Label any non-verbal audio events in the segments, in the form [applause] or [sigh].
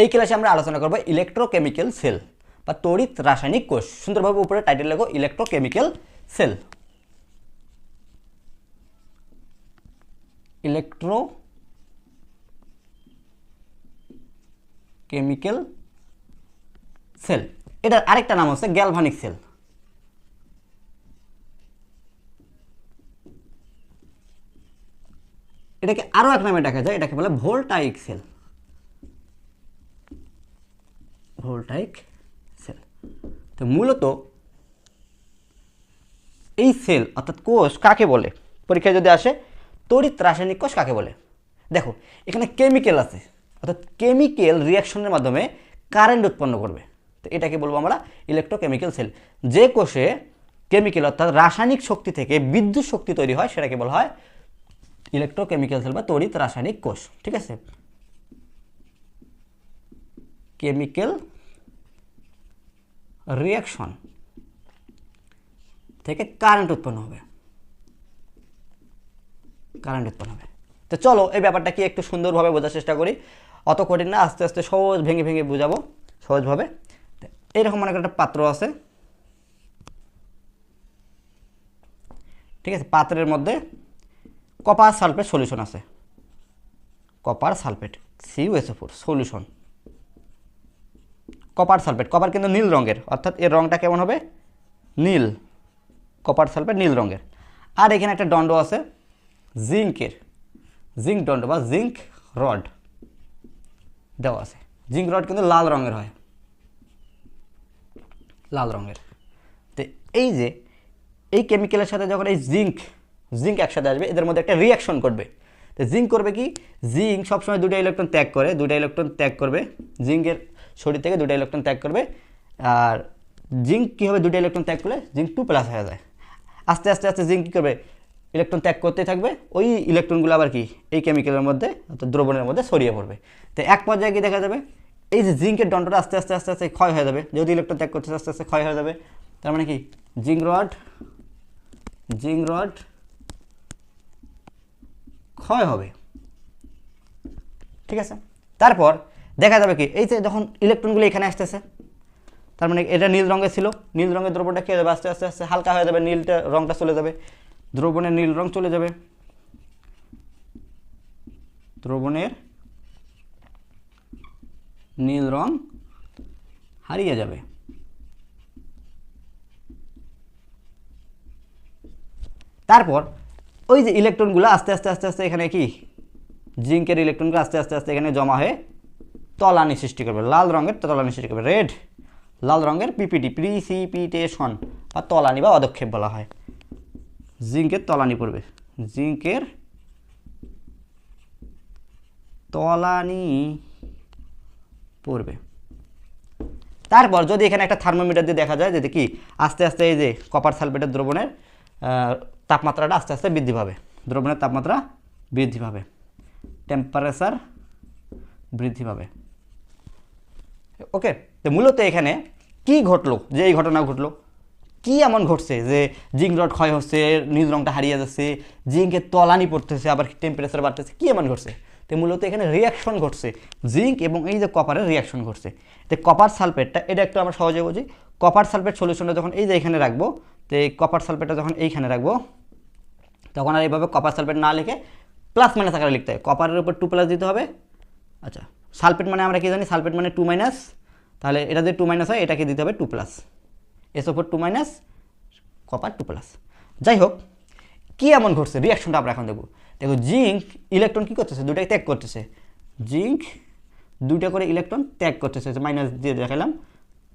এই ক্লাসে আমরা আলোচনা করব ইলেকট্রোকেমিক্যাল সেল বা তড়িৎ রাসায়নিক কোষ। সুন্দরভাবে উপরে টাইটেল লেখো electrochemical cell electro chemical cell এটার আরেকটা নাম হচ্ছে গ্যালভানিক সেল এটাকে আরও এক নামে দেখা যায়, এটাকে বলে ভোল্টাইক সেল ভোল্টাইক সেল তো মূলত এই সেল অর্থাৎ কোষ কাকে বলে? পরীক্ষায় যদি আসে, তড়িৎ রাসায়নিক কোষ কাকে বলে? দেখো, এখানে কেমিক্যাল আছে। অর্থাৎ কেমিক্যাল রিয়াকশনের মাধ্যমে কারেন্ট উৎপন্ন করবে। তো এটাকে বলব আমরা ইলেকট্রোকেমিক্যাল সেল যে কোষে কেমিক্যাল অর্থাৎ রাসায়নিক শক্তি থেকে বিদ্যুৎ শক্তি তৈরি হয়, সেটাকে বলা হয় ইলেকট্রোকেমিক্যাল সেল বা তড়িৎ রাসায়নিক কোষ। ঠিক আছে? কেমিক্যাল রিয়াকশন থেকে কারেন্ট উৎপন্ন হবে। কারেন্ট উৎপন্ন হবে। তো চলো, এই ব্যাপারটা কি একটু সুন্দরভাবে বোঝার চেষ্টা করি। অত কঠিন না, আস্তে আস্তে সহজ ভেঙে ভেঙে বোঝাবো সহজভাবে। এইরকম করেন একটা পাত্র আছে। ঠিক আছে, পাত্রের মধ্যে কপার সালফেট সলিউশন আছে। Copper sulphate C U S O four solution copper sulphate copper কিন্তু নীল রঙের, অর্থাৎ এর রঙটা কেমন হবে? নীল কপার সালফেট নীল রঙের। আর এখানে একটা দণ্ড আছে জিঙ্কের জিঙ্ক দণ্ড বা জিঙ্ক রড দেওয়া আছে। জিঙ্ক রড কিন্তু লাল রঙের হয়। লাল রঙের। তো এই যে, এই কেমিক্যালের সাথে যখন এই জিঙ্ক জিঙ্ক একসাথে আসবে, এদের মধ্যে একটা রিয়াকশন করবে। তো জিঙ্ক করবে কি? জিঙ্ক সবসময় দুটো ইলেকট্রন ত্যাগ করে দুটো ইলেকট্রন ত্যাগ করবে। জিঙ্কের শরীর থেকে দুটো ইলেকট্রন ত্যাগ করবে। আর জিঙ্ক কী হবে? দুটো ইলেকট্রন ত্যাগ করলে জিঙ্ক টু প্লাস হয়ে যায়। আস্তে আস্তে আস্তে জিঙ্ক কী করবে? ইলেকট্রন ত্যাগ করতে থাকবে। ওই ইলেকট্রনগুলো আবার কি? এই কেমিক্যালের মধ্যে, অর্থাৎ দ্রবণের মধ্যে ছড়িয়ে পড়বে। তো এক পর্যায়ে কি দেখা যাবে? এই যে জিঙ্কের দণ্ডটা আস্তে আস্তে আস্তে আস্তে ক্ষয় হয়ে যাবে। যেহেতু ইলেকট্রন ত্যাগ করতে আস্তে আস্তে ক্ষয় হয়ে যাবে। তার মানে কি? জিঙ্ক রড জিঙ্ক রড ক্ষয় হবে। ঠিক আছে? তারপর দেখা যাবে কি? এই যে যখন ইলেকট্রনগুলো এখানে আসতেছে, তার মানে এটা নীল রঙের ছিল। নীল রঙের দ্রবণটা খেয়ে যাবে? আস্তে আস্তে আস্তে হালকা হয়ে যাবে, নীলটা রঙটা চলে যাবে। দ্রবণের নীল রং চলে যাবে। দ্রবণের নীল রং হারিয়ে যাবে। তারপর ওই যে ইলেকট্রনগুলো আস্তে আস্তে আস্তে আস্তে এখানে কি? জিঙ্কের ইলেকট্রনগুলো আস্তে আস্তে আস্তে এখানে জমা হয়ে তলানি সৃষ্টি করবে, লাল রঙের তলানি সৃষ্টি করবে রেড লাল রঙের পিপিটি প্রিসিপিটেশন বা তলানি বা অদক্ষেপ বলা হয়। জিঙ্কের তলানি পড়বে জিঙ্কের তলানি পড়বে। তারপর যদি এখানে একটা থার্মোমিটার দিয়ে দেখা যায় যদি কি, আস্তে আস্তে এই যে কপার সালফেটের দ্রবণের তাপমাত্রাটা আস্তে আস্তে বৃদ্ধি পাবে, দ্রবণের তাপমাত্রা বৃদ্ধি পাবে টেম্পারেচার বৃদ্ধি পাবে। ওকে তো মূলত এখানে কি ঘটলো? যে এই ঘটনা ঘটলো, কি এমন ঘটছে যে জিঙ্ক রড ক্ষয় হচ্ছে নীল রংটা হারিয়ে যাচ্ছে, জিঙ্কের তলানি পড়তেছে, আবার টেম্পারেচার বাড়তেছে, কি এমন ঘটছে? তো মূলত এখানে রিয়াকশন ঘটছে, জিঙ্ক এবং এই যে কপারের রিয়াকশন ঘটছে। তো কপার সালফেটটা এটা একটু আমরা সহজে বুঝি। কপার সালফেট সলিউশনটা যখন এই যে এখানে রাখব, তো এই কপার সালফেটটা যখন এইখানে রাখব, তখন আর এইভাবে কপার সালফেট না লিখে প্লাস মাইনাস আকারে লিখতে হয়। কপারের উপর টু প্লাস দিতে হবে। আচ্ছা সালফেট মানে আমরা কি জানি? সালফেট মানে টু মাইনাস তাহলে এটা যদি টু মাইনাস হয়, এটাকে দিতে হবে টু প্লাস এস ওপর two minus copper two plus যাই হোক, কী এমন ঘটছে? রিয়াকশনটা আমরা এখন দেখব। দেখো জিঙ্ক ইলেকট্রন কী করতেছে? দুটাই ত্যাগ করতেছে। জিঙ্ক দুইটা করে ইলেকট্রন ত্যাগ করতেছে। মাইনাস দিয়ে দেখালাম।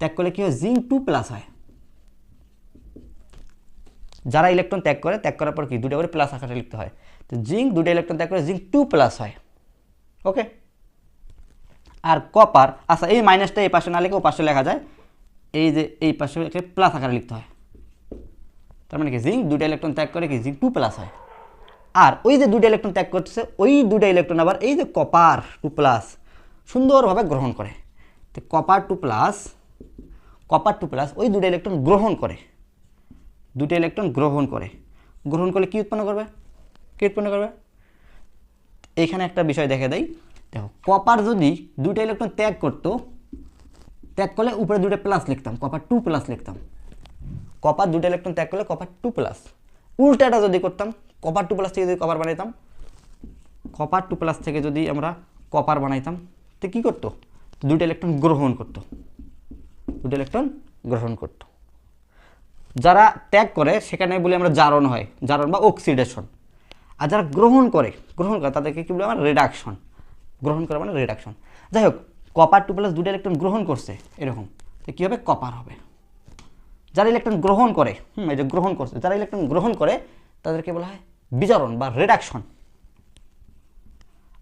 ত্যাগ করলে কী হয়? জিঙ্ক টু প্লাস হয়। যারা ইলেকট্রন ত্যাগ করে, ত্যাগ করার পর কি? দুটা করে প্লাস আকারে লিখতে হয়। তো জিঙ্ক দুটা ইলেকট্রন ত্যাগ করে জিঙ্ক টু প্লাস হয়। ওকে আর কপার আচ্ছা এই মাইনাসটা এই পাশে না লিখে ও পাশে লেখা যায়। এই যে এই পাশে প্লাস আকারে লিখতে হয়। তার মানে কি? জিঙ্ক দুটা ইলেকট্রন ত্যাগ করে কি? জিঙ্ক টু প্লাস হয়। আর ওই যে দুটা ইলেকট্রন ত্যাগ করতেছে, ওই দুটা ইলেকট্রন আবার এই যে কপার টু প্লাস সুন্দরভাবে গ্রহণ করে। তো copper two plus copper two plus ওই দুটা ইলেকট্রন গ্রহণ করে। দুটো ইলেকট্রন গ্রহণ করে। গ্রহণ করলে কী উৎপন্ন করবে? কী উৎপন্ন করবে? এখানে একটা বিষয় দেখে দেয় দেখো কপার যদি দুটো ইলেকট্রন ত্যাগ করতো, ত্যাগ করলে উপরে দুটো প্লাস লিখতাম কপার টু প্লাস লিখতাম। কপার দুটো ইলেকট্রন ত্যাগ করলে কপার টু প্লাস উল্টাটা যদি করতাম কপার টু প্লাস থেকে যদি কপার বানাইতাম কপার টু প্লাস থেকে যদি আমরা কপার বানাইতাম, তো কী করতো? দুটো ইলেকট্রন গ্রহণ করতো। দুটো ইলেকট্রন গ্রহণ করতো। যারা ত্যাগ করে, সেখানে বলি আমরা জারণ হয়। জারণ বা অক্সিডেশন আর যারা গ্রহণ করে গ্রহণ করে, তাদেরকে কী বলি আমরা রিডাকশন গ্রহণ করে মানে রিডাকশন যাই হোক কপার টু প্লাস দুটো ইলেকট্রন গ্রহণ করছে, এরকম। তো কী হবে? কপার হবে। যারা ইলেকট্রন গ্রহণ করে, হুম, এই যে গ্রহণ করছে, যারা ইলেকট্রন গ্রহণ করে, তাদেরকে বলা হয় বিজারণ বা রিডাকশন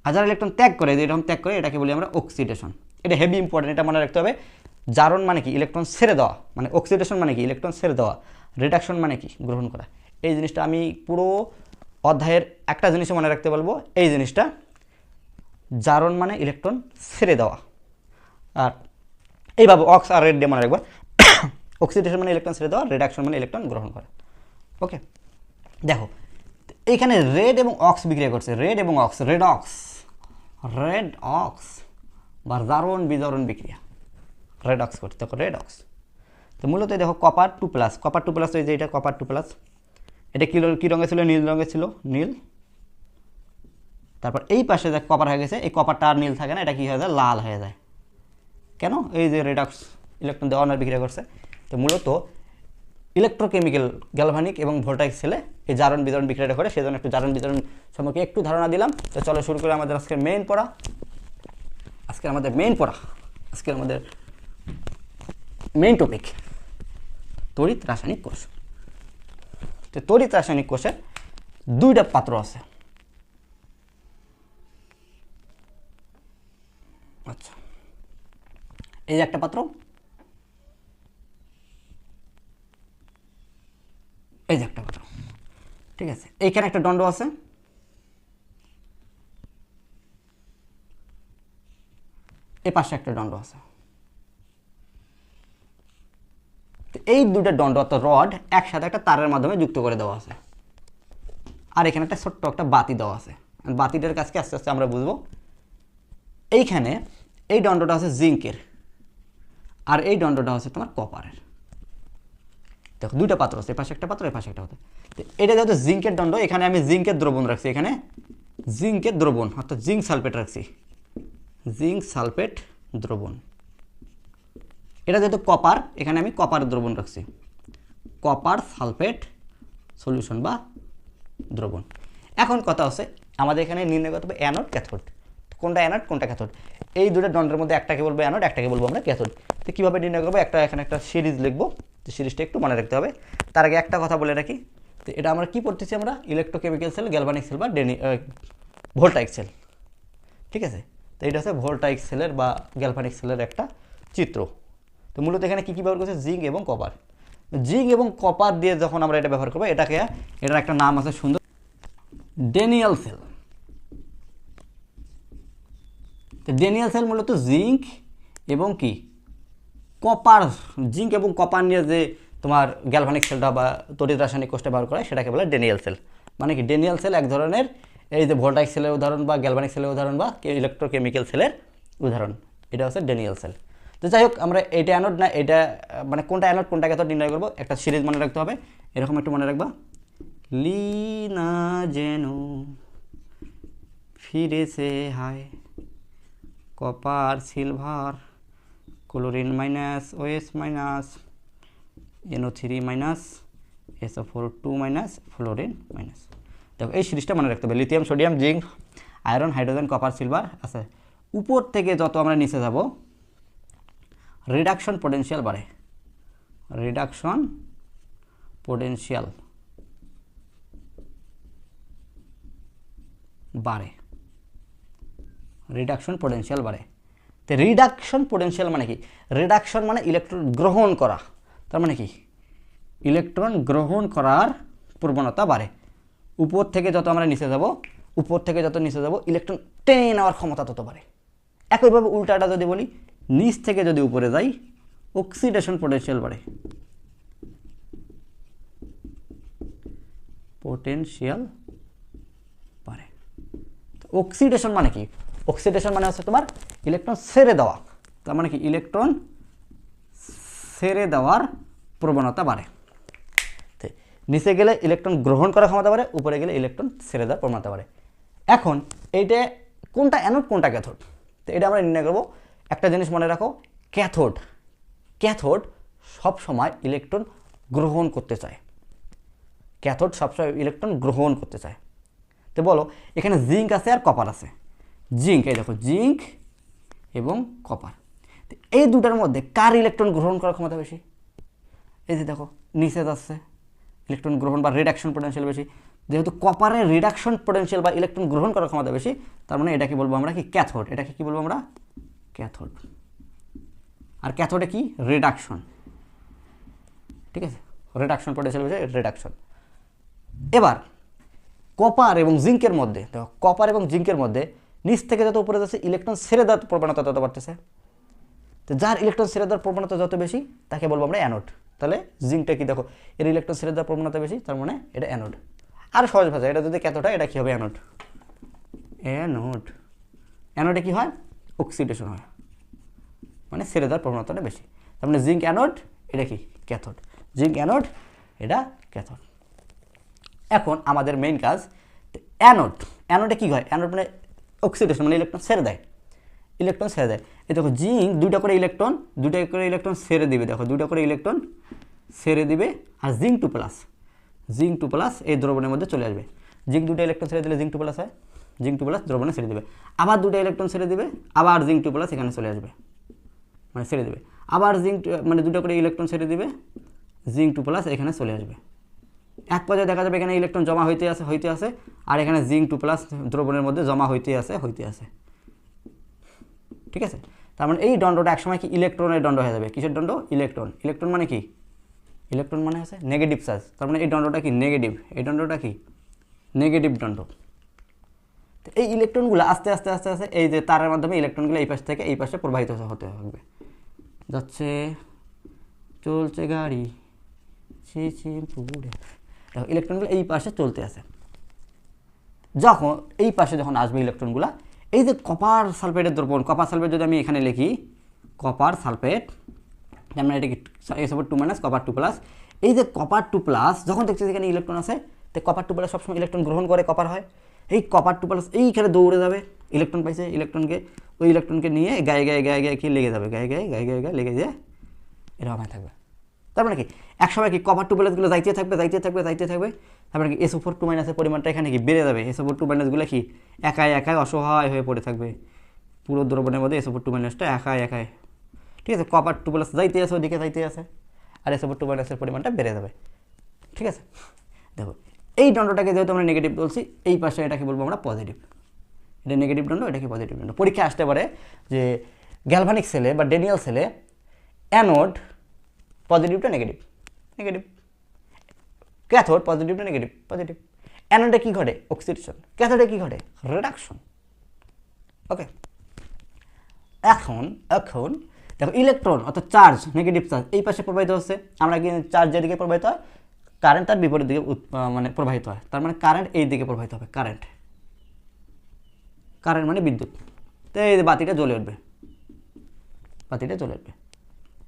আর যারা ইলেকট্রন ত্যাগ করে এরকম ত্যাগ করে, এটাকে বলি আমরা অক্সিডেশন এটা হেভি ইম্পর্টেন্ট এটা মনে রাখতে হবে। জারণ মানে কি? ইলেকট্রন ছেড়ে দেওয়া। মানে অক্সিডেশন মানে কি? ইলেকট্রন ছেড়ে দেওয়া। রিডাকশন মানে কি? গ্রহণ করা। এই জিনিসটা আমি পুরো অধ্যায়ের একটা জিনিসও মনে রাখতে বলব। এই জিনিসটা জারণ মানে ইলেকট্রন ছেড়ে দেওয়া। আর এইভাবে অক্স আর রেড দিয়ে মনে রাখব অক্সিডেশন [coughs] মানে ইলেকট্রন ছেড়ে দেওয়া রেডাকশন মানে ইলেকট্রন গ্রহণ করা। ওকে দেখো এইখানে রেড এবং অক্স বিক্রিয়া করছে। রেড এবং ox redox redox বা জারণ বিজারণ বিক্রিয়া। রেড অক্স করছে দেখো রেড অক্স তো মূলত দেখো copper two plus copper two plus এই যে এটা কপার টু প্লাস এটা কী কী রঙে ছিল? নীল রঙে ছিল, নীল। তারপর এই পাশে দেখ কপার হয়ে গেছে, এই কপারটা আর নীল থাকে না, এটা কী হয়ে যায়? লাল হয়ে যায়। কেন? এই যে রেডক্স ইলেকট্রন দেওয়া অনার বিক্রিয়া করছে। তো মূলত ইলেকট্রোকেমিক্যাল গ্যালভানিক এবং ভোল্টাইক সেলে এই জারণ বিতরণ বিক্রিয়াটা করে, সেজন্য একটু জারণ বিতরণ সম্পর্কে একটু ধারণা দিলাম। তো চলো শুরু করে আমাদের আজকের মেইন পড়া। আজকে আমাদের মেইন পড়া। আজকে আমাদের মেইন টপিক তড়িৎ রাসায়নিক কোষ। তো তড়িৎ রাসায়নিক কোষে দুইটা পাত্র আছে। আচ্ছা। এই যে একটা পাত্র। এই যে একটা পাত্র। ঠিক আছে, এইখানে একটা দণ্ড আছে। এ পাশে একটা দণ্ড আছে। এই দুটো দণ্ড অর্থাৎ রড একসাথে একটা তারের মাধ্যমে যুক্ত করে দেওয়া আছে। আর এখানে একটা ছোট্ট একটা বাতি দেওয়া আছে। বাতিটার কাছকে আস্তে আস্তে আমরা বুঝব। এইখানে এই দণ্ডটা আছে জিঙ্কের। আর এই দণ্ডটা হচ্ছে তোমার কপারের। দেখো, দুইটা পাত্র আছে এপাশে একটা পাত্র এপাশে একটা পাত্র। এটা যেহেতু জিঙ্কের দণ্ড, এখানে আমি জিঙ্কের দ্রবণ রাখছি, এখানে জিঙ্কের দ্রবণ, অর্থাৎ জিঙ্ক সালফেট রাখছি। জিঙ্ক সালফেট দ্রবণ। এটা যেহেতু কপার, এখানে আমি কপার দ্রবণ রাখছি। কপার সালফেট সলিউশন বা দ্রবণ। এখন কথা হচ্ছে, আমাদের এখানে নির্ণয় করতে হবে অ্যানোড ক্যাথোড। কোনটা অ্যানোড কোনটা ক্যাথোড। এই দুটো দণ্ডের মধ্যে একটাকে বলব অ্যানোড একটাকে বলব আমরা ক্যাথোড। তো কীভাবে নির্ণয় করব? একটা এখানে একটা সিরিজ লিখব তো সিরিজটা একটু মনে রাখতে হবে। তার আগে একটা কথা বলে রাখি। তো এটা আমরা কী পড়তেছি আমরা? ইলেকট্রোকেমিক্যাল সেল গ্যালভানিক সেল বা ডেনি ভোল্টাইক সেল। ঠিক আছে? তো এটা হচ্ছে ভোল্টাইক সেলের বা গ্যালভানিক সেলের একটা চিত্র। তো মূলত এখানে কী কী ব্যবহার করছে? জিঙ্ক এবং কপার। জিঙ্ক এবং কপার দিয়ে যখন আমরা এটা ব্যবহার করব, এটাকে, এটার একটা নাম আছে সুন্দর, ডেনিয়াল সেল। তো ডেনিয়াল সেল মূলত জিঙ্ক এবং কি? কপার জিঙ্ক এবং কপার নিয়ে যে তোমার গ্যালভানিক সেলটা বা তরিত রাসায়নিক কোষটা ব্যবহার করে সেটাকে বলে ডেনিয়াল সেল মানে কি? ডেনিয়াল সেল এক ধরনের, এই যে ভোল্টাইক সেলের উদাহরণ বা গ্যালভানিক সেলের উদাহরণ বা ইলেকট্রোকেমিক্যাল সেলের উদাহরণ। এটা হচ্ছে ডেনিয়াল সেল তো যাই হোক, আমরা এটা অ্যানোড না, এটা মানে কোনটা অ্যানোড কোনটাকে ক্যাথোড নির্ণয় করব? একটা সিরিজ মনে রাখতে হবে। এরকম একটু মনে রাখবা। লিনা যেন ফিরেছে হায়। Copper silver chlorine minus O S minus N O three minus S O four two minus fluorine minus দেখো, এই সিরিজটা মনে রাখতে হবে। Lithium sodium zinc iron hydrogen copper silver আছে। উপর থেকে যত আমরা নিচে যাব রিডাকশন পোটেনশিয়াল বাড়ে। রিডাকশন পোটেনশিয়াল বাড়ে। রিডাকশন পোটেনশিয়াল বাড়ে। তো রিডাকশন পোটেনশিয়াল মানে কি? রিডাকশন মানে ইলেকট্রন গ্রহণ করা। তার মানে কি? ইলেকট্রন গ্রহণ করার প্রবণতা বাড়ে। উপর থেকে যত আমরা নিচে যাব, উপর থেকে যত নিচে যাব ইলেকট্রন টেনে নেওয়ার ক্ষমতা তত বাড়ে। একইভাবে উল্টাটা যদি বলি, নিচ থেকে যদি উপরে যাই অক্সিডেশন পোটেনশিয়াল বাড়ে। পোটেনশিয়াল বাড়ে। অক্সিডেশন মানে কি? অক্সিডেশন মানে হচ্ছে তোমার ইলেকট্রন সেরে দেওয়া। তার মানে কি? ইলেকট্রন সেরে দেওয়ার প্রবণতা বাড়ে। নিচে গেলে ইলেকট্রন গ্রহণ করার ক্ষমতা বাড়ে, উপরে গেলে ইলেকট্রন ছেড়ে দেওয়ার প্রবণতা বাড়ে। এখন, এইটা কোনটা অ্যানোড কোনটা ক্যাথোড তো, এটা আমরা নির্ণয় করব। একটা জিনিস মনে রাখো ক্যাথোড ক্যাথোড সব সময় ইলেকট্রন গ্রহণ করতে চায়। ক্যাথোড সবসময় ইলেকট্রন গ্রহণ করতে চায়। তো, বলো, এখানে জিঙ্ক আছে আর কপার আছে। জিঙ্ক, এই দেখো, জিঙ্ক এবং কপার। এই দুটার মধ্যে কার ইলেকট্রন গ্রহণ করার ক্ষমতা বেশি? এই যে দেখো নিচে যাচ্ছে ইলেকট্রন গ্রহণ বা রিডাকশন পোটেনশিয়াল বেশি। যেহেতু কপারের রিডাকশন পোটেনশিয়াল বা ইলেকট্রন গ্রহণ করার ক্ষমতা বেশি, তার মানে এটাকে বলব আমরা কি ক্যাথোড এটাকে কি বলব আমরা? ক্যাথোড আর ক্যাথোডে কি? রিডাকশন ঠিক আছে? রিডাকশন পোটেনশিয়াল বেশি রিডাকশন এবার, কপার এবং জিঙ্কের মধ্যে, দেখো, কপার এবং জিঙ্কের মধ্যে নিচ থেকে যত উপরে যাচ্ছে ইলেকট্রন ছেড়ে দেওয়ার প্রবণতা তত বাড়তেছে। তো যার ইলেকট্রন ছেড়ে দেওয়ার প্রবণতা যত বেশি, তাকে বলব আমরা অ্যানোড তাহলে জিঙ্কটা কি দেখো, এর ইলেকট্রন ছেড়ে দেওয়ার প্রবণতা বেশি, তার মানে এটা অ্যানোড আর সহজ ভাষা, এটা যদি ক্যাথোড এটা কি হবে অ্যানোড অ্যানোড অ্যানোডে কি হয়? অক্সিডেশন হয়। মানে ছেড়ে দেওয়ার প্রবণতাটা বেশি। তার মানে জিঙ্ক অ্যানোড এটা কি? ক্যাথোড জিঙ্ক অ্যানোড এটা ক্যাথোড এখন আমাদের মেইন কাজ অ্যানোড অ্যানোডে কী হয়? অ্যানোড মানে অক্সিডেশন মানে ইলেকট্রন ছেড়ে দেয়। ইলেকট্রন ছেড়ে দেয়। এই দেখো জিঙ্ক দুইটা করে ইলেকট্রন দুইটা করে ইলেকট্রন ছেড়ে দিবে, দেখো, দুইটা করে ইলেকট্রন ছেড়ে দিবে, আর zinc two plus zinc two plus এই দ্রবণের মধ্যে চলে আসবে। জিঙ্ক দুটো ইলেকট্রন ছেড়ে দিলে জিঙ্ক টু প্লাস হয় জিঙ্ক টু প্লাস দ্রবণে ছেড়ে দিবে। আবার দুটো ইলেকট্রন ছেড়ে দিবে, আবার জিঙ্ক টু প্লাস এখানে চলে আসবে। মানে ছেড়ে দেবে। আবার জিঙ্ক মানে দুটো করে ইলেকট্রন ছেড়ে দিবে জিঙ্ক টু প্লাস এখানে চলে আসবে। এক পর্যায়ে দেখা যাবে এখানে ইলেকট্রন জমা হইতে আছে হইতে আছে, আর এখানে জিঙ্ক টু প্লাস দ্রবণের মধ্যে জমা হইতে আছে হইতে আছে। ঠিক আছে? তার মানে এই দণ্ডটা একসময় কি ইলেকট্রনের দণ্ড হয়ে যাবে? কিসের দণ্ড? ইলেকট্রন ইলেকট্রন মানে কি? ইলেকট্রন মানে আছে নেগেটিভ চার্জ তার মানে এই দণ্ডটা কি? নেগেটিভ এই দণ্ডটা কি? নেগেটিভ দণ্ড। তো এই ইলেকট্রনগুলো আস্তে আস্তে আস্তে আস্তে এই যে তারের মাধ্যমে ইলেকট্রনগুলো এই পাশ থেকে এই পাশে প্রবাহিত হতে থাকবে। যাচ্ছে, চলছে গাড়ি। ছি দেখো ইলেকট্রনগুলো এই পাশে চলতে আছে। যখন এই পাশে যখন আসবে ইলেকট্রনগুলো এই যে কপার সালফেটের দ্রবণ কপার সালফেট যদি আমি এখানে লিখি কপার সালফেট আমরা এটা কি S two minus copper two plus এই যে কপার টু প্লাস যখন দেখছি এখানে ইলেকট্রন আছে, তো কপার টু প্লাস সবসময় ইলেকট্রন গ্রহণ করে কপার হয়। এই কপার টু প্লাস এইখানে দৌড়ে যাবে ইলেকট্রন পাইছে ইলেকট্রনকে ওই ইলেকট্রনকে নিয়ে গায়ে গায়ে গায়ে গায়ে কি লেগে যাবে, গায়ে গায়ে গায়ে গায়ে গায়ে লেগে যেয়ে এরকম থাকবে। তার মানে কি? একসময় কি কভার টু প্লাসগুলো যাইতে থাকবে যাইতে থাকবে যাইতে থাকবে? তারপরে কি এসো ফোর টু মাইনাসের পরিমাণটা এখানে কি বেড়ে যাবে? এসো ফোর টু মাইনাসগুলো কি একাই একাই অসহায় হয়ে পড়ে থাকবে? পুরো দ্রবণের মধ্যে এসো ফোর টু মাইনাসটা একাই একাই। ঠিক আছে কপার টু প্লাস যাইতে আছে, ওদিকে যাইতে আছে, আর এসো টু মাইনাসের পরিমাণটা বেড়ে যাবে। ঠিক আছে? দেখো, এই দণ্ডটাকে যেহেতু আমরা নেগেটিভ বলছি, এই পাশে এটাকে বলব আমরা পজিটিভ এটা নেগেটিভ দণ্ড এটাকে পজিটিভ দণ্ড? পরীক্ষা আসতে পারে যে গ্যালভানিক সেলে বা ডেনিয়াল সেলে অ্যানোড পজিটিভটা নেগেটিভ নেগেটিভ ক্যাথোড পজিটিভটা নেগেটিভ পজিটিভ অ্যানোডে কী ঘটে? অক্সিডেশন ক্যাথোডে কী ঘটে? রিডাকশন ওকে এখন এখন, দেখো ইলেকট্রন অর্থাৎ চার্জ নেগেটিভ চার্জ এই পাশে প্রবাহিত হচ্ছে। আমরা কি চার্জ যেদিকে প্রবাহিত হয় কারেন্ট তার বিপরীত দিকে মানে প্রবাহিত হয়। তার মানে কারেন্ট এই দিকে প্রবাহিত হবে কারেন্ট কারেন্ট মানে বিদ্যুৎ। তো এই বাতিটা জ্বলে উঠবে। বাতিটা জ্বলে উঠবে।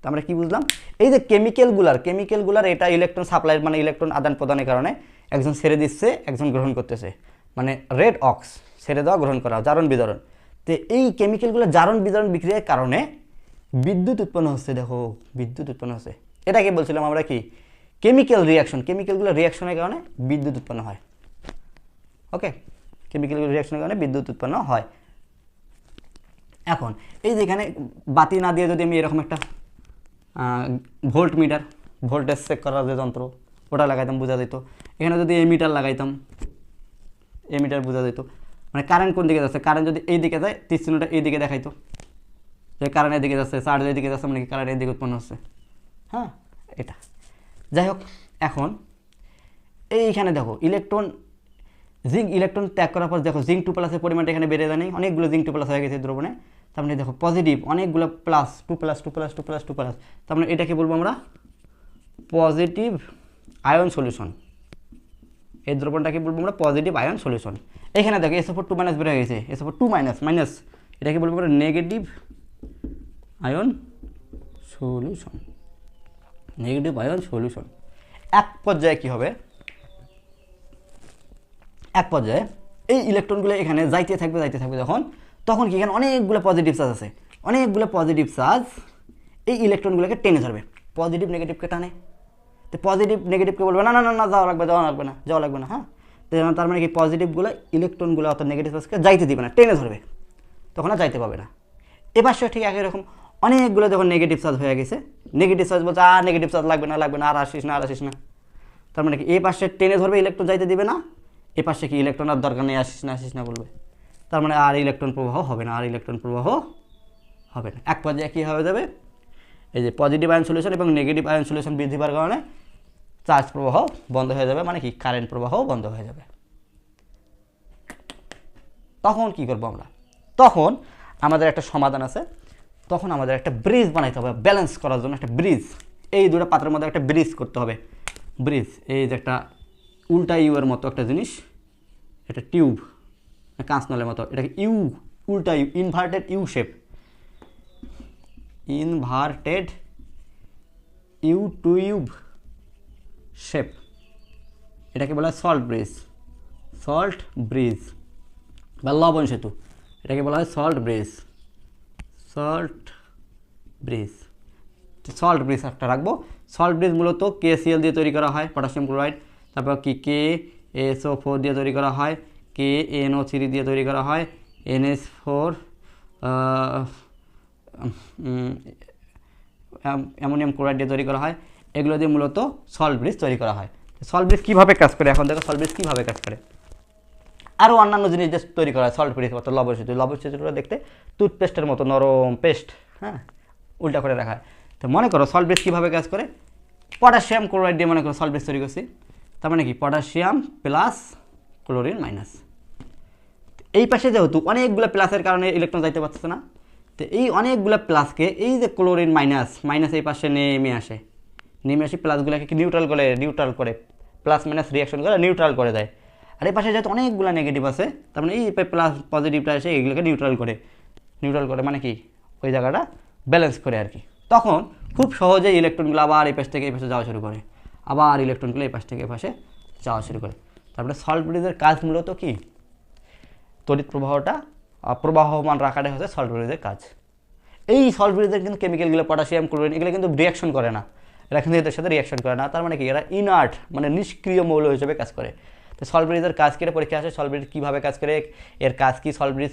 তো আমরা কি বুঝলাম? এই যে কেমিক্যালগুলার কেমিক্যালগুলার এটা ইলেকট্রন সাপ্লাই মানে ইলেকট্রন আদান প্রদানের কারণে একজন ছেড়ে দিচ্ছে, একজন গ্রহণ করতেছে। মানে রেড অক্স ছেড়ে দেওয়া, গ্রহণ করা, জারণ বিতরণ। তো এই কেমিক্যালগুলো জারণ বিতরণ বিক্রিয়ার কারণে বিদ্যুৎ উৎপন্ন হচ্ছে, দেখো, বিদ্যুৎ উৎপন্ন হচ্ছে। এটাকে বলছিলাম আমরা কি? কেমিক্যাল রিয়াকশন কেমিক্যালগুলো রিয়াকশনের কারণে বিদ্যুৎ উৎপন্ন হয়। ওকে কেমিক্যালগুলো রিয়াকশনের কারণে বিদ্যুৎ উৎপন্ন হয়। এখন, এই যে এখানে বাতি না দিয়ে যদি আমি এরকম একটা ভোল্ট মিটার ভোল্টেজ চেক করার যে যন্ত্র, ওটা লাগাইতাম, বোঝা যেত এখানে যদি এই মিটার লাগাইতাম, এই মিটার বোঝা যেত মানে কারেন্ট কোন দিকে যাচ্ছে? কারেন্ট যদি এই দিকে যায়, তীর চিহ্নটা এই দিকে দেখাইতো। যে কারেন্ট এদিকে যাচ্ছে, চার্জ এদিকে যাচ্ছে মানে কি কারেন্ট এদিকে উৎপন্ন হচ্ছে। হ্যাঁ এটা। যাই হোক, এখন এইখানে দেখো ইলেকট্রন জিঙ্ক ইলেকট্রন ত্যাগ করার পর দেখো জিঙ্ক টু প্লাসের পরিমাণটা এখানে বেড়ে যায় অনেকগুলো জিঙ্ক টু প্লাস হয়ে গেছে দ্রবণে। তার মানে দেখো পজিটিভ অনেকগুলো plus two plus two plus two plus two plus তার মানে এটাকে বলব আমরা পজিটিভ আয়ন সলিউশন এই দ্রবণটাকে বলব আমরা পজিটিভ আয়ন সলিউশন এখানে দেখো এস ফোর টু মাইনাস বেড়ে গেছে। S four two minus minus এটাকে বলব আমরা negative ion solution negative ion solution এক পর্যায়ে কি হবে? এক পর্যায়ে এই ইলেকট্রনগুলো এখানে যাইতে থাকবে যাইতে থাকবে যখন তখন কি এখানে অনেকগুলো পজিটিভ চার্জ আছে? অনেকগুলো পজিটিভ চার্জ এই ইলেকট্রনগুলোকে টেনে ধরবে। পজিটিভ নেগেটিভকে টানে। তো পজিটিভ নেগেটিভকে বলবে, না না না না, যাওয়া লাগবে যাওয়া লাগবে না, যাওয়া লাগবে না হ্যাঁ? তো তার মানে কি পজিটিভগুলো ইলেকট্রনগুলো অর্থাৎ নেগেটিভ চার্জকে যাইতে দিবে না, টেনে ধরবে। তখন আর যাইতে পাবে না। এবার সে ঠিক একই রকম অনেকগুলো যখন নেগেটিভ চার্জ হয়ে গেছে নেগেটিভ চার্জ বলছে, আর নেগেটিভ চার্জ লাগবে না লাগবে না, আর আসিস না, আর আসিস না। তার মানে কি এ পাশে টেনে ধরবে ইলেকট্রন যাইতে দিবে না। এ পাশে কি ইলেকট্রন আর দরকার নেই, আসিস না আসিস না বলবে। তার মানে আর ইলেকট্রন প্রবাহ হবে না, আর ইলেকট্রন প্রবাহ হবে না। এক পর্যায়ে কী হয়ে যাবে? এই যে পজিটিভ আয়ন সলিউশন এবং নেগেটিভ আয়ন সলিউশন বৃদ্ধি পাওয়ার কারণে চার্জ প্রবাহ বন্ধ হয়ে যাবে মানে কি? কারেন্ট প্রবাহ বন্ধ হয়ে যাবে। তখন কি করব আমরা? তখন আমাদের একটা সমাধান আছে। তখন আমাদের একটা ব্রিজ বানাইতে হবে ব্যালেন্স করার জন্য একটা ব্রিজ এই দুটো পাত্রের মধ্যে একটা ব্রিজ করতে হবে। ব্রিজ এই যে একটা উল্টা ইউ এর মতো একটা জিনিস এটা টিউব কাঁচনলের মতো। এটাকে ইউ, উল্টা U inverted U shape inverted U tube shape এটাকে বলা হয় সল্ট ব্রিজ সল্ট ব্রিজ বা লবণ সেতু। এটাকে বলা হয় salt bridge salt bridge salt bridge একটা রাখব। সল্ট ব্রিজ মূলত কে কেসিএল দিয়ে তৈরি করা হয় পটাশিয়াম ক্লোরাইড তারপর কি কে এসও ফোর দিয়ে তৈরি করা হয়। কে এনও থ্রি দিয়ে তৈরি করা হয়? এনএস ফোর অ্যামোনিয়াম ক্লোরাইড দিয়ে তৈরি করা হয়। এগুলো দিয়ে মূলত সল্ট ব্রিজ তৈরি করা হয়। সল্ট ব্রিজ কীভাবে কাজ করে? এখন দেখো সল্ট ব্রিজ কীভাবে কাজ করে। আরও অন্যান্য জিনিস যে তৈরি করা হয়, সল্ট ব্রিজ অর্থাৎ লবণ সেতু লবণ সেতুটা দেখতে টুথপেস্টের মতো নরম পেস্ট হ্যাঁ উল্টা করে রাখা হয়। তো মনে করো সল্ট ব্রিজ কীভাবে কাজ করে? পটাশিয়াম ক্লোরাইড দিয়ে মনে করো সল্ট ব্রিজ তৈরি করছি। তার মানে কি? Potassium plus chlorine minus. এই পাশে যেহেতু অনেকগুলো প্লাসের কারণে ইলেকট্রন যাইতে পারছে না, তো এই অনেকগুলো প্লাসকে এই যে ক্লোরিন মাইনাস মাইনাস এই পাশে নেমে আসে। নেমে আসে প্লাসগুলোকে নিউট্রাল করে নিউট্রাল করে প্লাস মাইনাস রিয়াকশন করে নিউট্রাল করে দেয়। আর এই পাশে যেহেতু অনেকগুলো নেগেটিভ আছে, তার মানে এই প্লাস পজিটিভটা এসে এইগুলোকে নিউট্রাল করে। নিউট্রাল করে মানে কি? ওই জায়গাটা ব্যালেন্স করে আর কি। তখন খুব সহজেই ইলেকট্রনগুলো আবার এই পাশ থেকে এই পাশে যাওয়া শুরু করে। আবার ইলেকট্রনগুলো এই পাশ থেকে এই পাশে যাওয়া শুরু করে। তারপরে সল্ট ব্রিজের কাজ মূলত কি? তড়িৎ প্রবাহটা প্রবাহমান রাখাটাই হচ্ছে সল্ট ব্রিজের কাজ। এই সল্ট ব্রিজের কিন্তু কেমিক্যালগুলো পটাশিয়াম ক্লোরিন এগুলো কিন্তু রিয়াকশন করে না। এরা কিন্তু এদের সাথে রিয়াকশন করে না। তার মানে কি? এরা ইনার্ট মানে নিষ্ক্রিয় মৌল হিসেবে কাজ করে। তো সল্ট ব্রিজের কাজ কেটে পরীক্ষা আসে? সল্ট ব্রিজ কীভাবে কাজ করে? এর কাজ কি? সল্ট ব্রিজ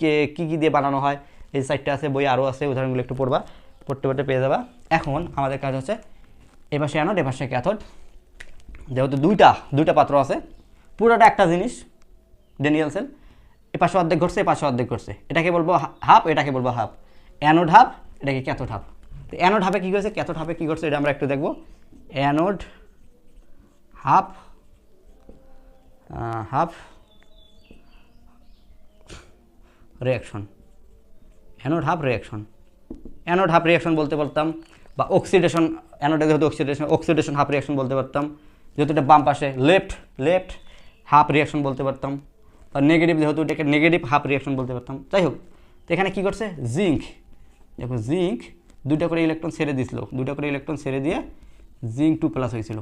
কে, কী কী দিয়ে বানানো হয়? এই সাইডটা আছে, বই আরও আছে, উদাহরণগুলো একটু পড়বা, পড়তে পড়তে পেয়ে যাবা। এখন আমাদের কাজ হচ্ছে এ পাশে অ্যানোড এ পাশে ক্যাথোড যেহেতু দুইটা দুইটা পাত্র আছে, পুরোটা একটা জিনিস ডেনিয়াল সেল এ পাশে অর্ধেক ঘটছে, এ পাশে অর্ধেক ঘটছে। এটাকে বলব হাফ, এটাকে বলব হাফ। অ্যানোড হাফ এটাকে ক্যাথোড হাফ তো অ্যানোড হাফে কী করছে ক্যাথোড হাফে কী করছে এটা আমরা একটু দেখব। Anode half half reaction anode half reaction anode half reaction বলতে পারতাম, বা অক্সিডেশন অ্যানোডে যেহেতু অক্সিডেশন অক্সিডেশন হাফ রিয়াকশন বলতে পারতাম। যেহেতু এটা বাম পাশে লেফট লেফট হাফ রিয়াকশন বলতে পারতাম। বা নেগেটিভ যেহেতু, এটাকে নেগেটিভ হাফ রিয়াকশন বলতে পারতাম। যাই হোক, তো এখানে কী করছে? জিঙ্ক দেখো জিঙ্ক দুটা করে ইলেকট্রন ছেড়ে দিছিল। দুটা করে ইলেকট্রন ছেড়ে দিয়ে জিঙ্ক টু প্লাস হয়েছিল।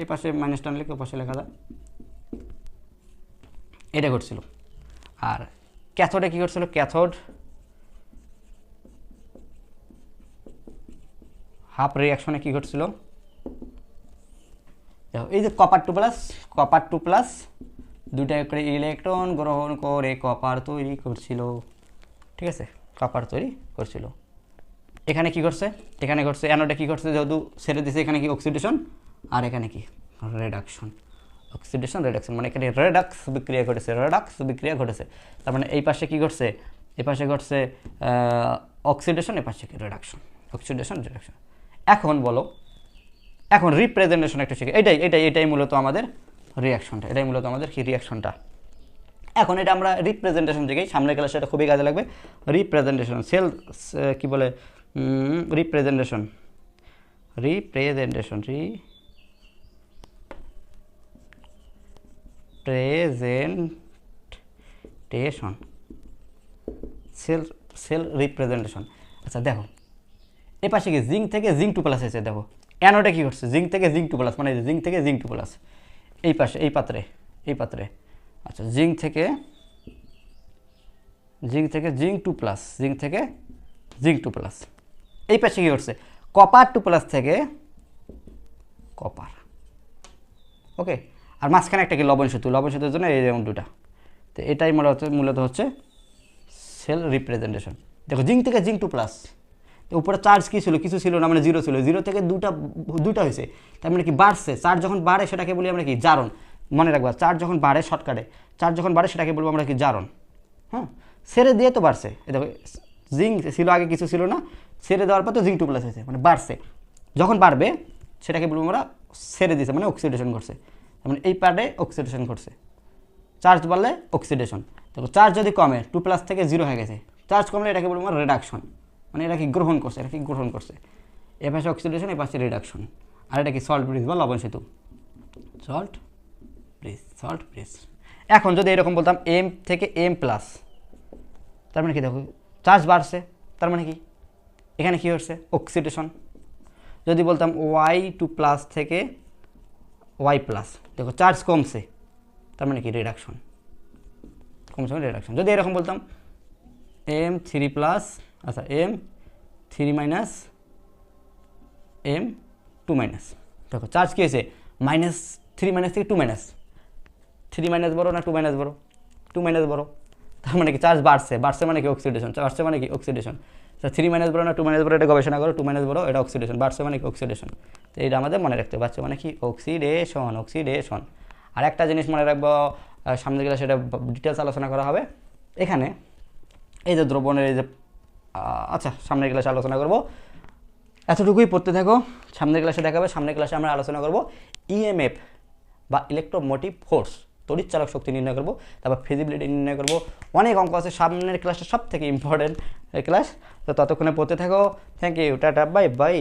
এই পাশে মাইনাস টানলে কেউ পাশে লেখা যায়? এটা ঘটছিল। আর ক্যাথোডে কী করছিল ক্যাথোড হাফ রিয়াকশনে কী ঘটছিল? দেখো এই যে copper two plus copper two plus দুটা করে ইলেকট্রন গ্রহণ করে কপার তৈরি করছিল। ঠিক আছে? কপার তৈরি করছিল। এখানে কি করছে? এখানে ঘটছে অ্যানোডে কি করছে? যেহেতু ছেড়ে দিছে, এখানে কি অক্সিডেশন আর এখানে কি? রেডাকশন অক্সিডেশন রেডাকশন মানে এখানে রেডাক্স বিক্রিয়া ঘটেছে রেডাক্স বিক্রিয়া ঘটেছে। তার মানে এই পাশে কি ঘটছে এই পাশে ঘটছে অক্সিডেশন এই পাশে কি? রেডাকশন অক্সিডেশন রেডাকশন এখন বলো এখন রিপ্রেজেন্টেশন একটা শিখে এটাই এটাই এটাই মূলত আমাদের রিয়াকশনটা এটাই মূলত আমাদের কি রিয়াকশনটা এখন এটা আমরা রিপ্রেজেন্টেশন থেকেই সামনের ক্লাসে এটা খুবই কাজে লাগবে। রিপ্রেজেন্টেশন সেল কি বলে রিপ্রেজেন্টেশন রিপ্রেজেন্টেশন রি রিপ্রেজেন্টেশন সেল সেল রিপ্রেজেন্টেশন আচ্ছা দেখো এ পাশে কি জিঙ্ক থেকে জিঙ্ক টু প্লাস এসেছে দেখো। অ্যানোডে কী করছে? জিঙ্ক থেকে জিঙ্ক টু প্লাস মানে জিঙ্ক থেকে জিঙ্ক টু প্লাস এই পাশে, এই পাত্রে এই পাত্রে। আচ্ছা জিঙ্ক থেকে জিঙ্ক থেকে জিঙ্ক টু প্লাস জিঙ্ক থেকে জিঙ্ক টু প্লাস এই পাশে কী করছে? কপার টু প্লাস থেকে কপার ওকে আর মাঝখানে একটা কি? লবণ সেতু। লবণ সেতুর জন্য এই যেমন দুটা তো এটাই মূলত মূলত হচ্ছে সেল রিপ্রেজেন্টেশন দেখো জিঙ্ক থেকে জিঙ্ক টু প্লাস উপরে চার্জ কী ছিল? কিছু ছিল না মানে জিরো ছিল। জিরো থেকে দুটা দুটা হয়েছে। তার মানে কি বাড়ছে? চার্জ যখন বাড়ে, সেটাকে বলি আমরা কি জারণ। মনে রাখবা চার্জ যখন বাড়ে শর্টকাটে চার্জ যখন বাড়ে, সেটাকে বলব আমরা কি জারণ। হ্যাঁ? সেরে দিয়ে তো বাড়ছে। এই দেখো জিঙ্ক ছিল আগে, কিছু ছিল না। সেরে দেওয়ার পর তো জিঙ্ক টু প্লাস হয়েছে মানে বাড়ছে। যখন বাড়বে, সেটাকে বলব আমরা সেরে দিয়েছে মানে অক্সিডেশন করছে। মানে এই পার্টে অক্সিডেশন করছে। চার্জ বাড়লে অক্সিডেশন দেখো চার্জ যদি কমে টু প্লাস থেকে জিরো হয়ে গেছে চার্জ কমলে এটাকে বলব আমরা রিডাকশন মানে এটা কি গ্রহণ করছে এটা কি গ্রহণ করছে? এ পাশে অক্সিডেশন এ পাশে রিডাকশন আর এটা কি সল্ট ব্রিজ বা লবণ সেতু? সল্ট ব্রিজ সল্ট ব্রিজ এখন যদি এরকম বলতাম এম থেকে এম প্লাস তার মানে কি দেখো চার্জ বাড়ছে, তার মানে কি? এখানে কি হচ্ছে? অক্সিডেশন যদি বলতাম ওয়াই টু প্লাস থেকে ওয়াই প্লাস দেখো চার্জ কমছে, তার মানে কি? রিডাকশন কমছে মানে রিডাকশন যদি এরকম বলতাম এম থ্রি প্লাস আচ্ছা M three minus M two minus দেখো চার্জ কী হয়েছে? মাইনাস থ্রি মাইনাস থেকে টু মাইনাস থ্রি মাইনাস বড়ো না টু মাইনাস বড়ো? টু মাইনাস বড়ো। তার মানে কি? চার্জ বাড়ছে। বাড়ছে মানে কি? অক্সিডেশন বাড়ছে মানে কি? অক্সিডেশন থ্রি মাইনাস বড়ো না টু মাইনাস বড়ো, এটা গবেষণা করো। টু মাইনাস বড়ো, এটা অক্সিডেশন বাড়ছে মানে কি? অক্সিডেশন তো এইটা আমাদের মনে রাখতে পারছে মানে কি? অক্সিডেশন অক্সিডেশন আর একটা জিনিস মনে রাখব সামনে গেলে সেটা ডিটেলস আলোচনা করা হবে। এখানে এই যে দ্রবণের এই যে আচ্ছা সামনের ক্লাসে আলোচনা করব। এতটুকুই পড়তে থাকো। সামনের ক্লাসে দেখাবে, সামনের ক্লাসে আমরা আলোচনা করব ইএমএফ বা ইলেকট্রোমোটিভ ফোর্স তড়িৎচালক শক্তি নির্ণয় করব, তারপর ফিজিবিলিটি নির্ণয় করব। অনেক অঙ্ক আছে, সামনের ক্লাসটা সব থেকে ইম্পর্টেন্ট ক্লাস তো ততক্ষণে পড়তে থাকো। Thank you tata bye bye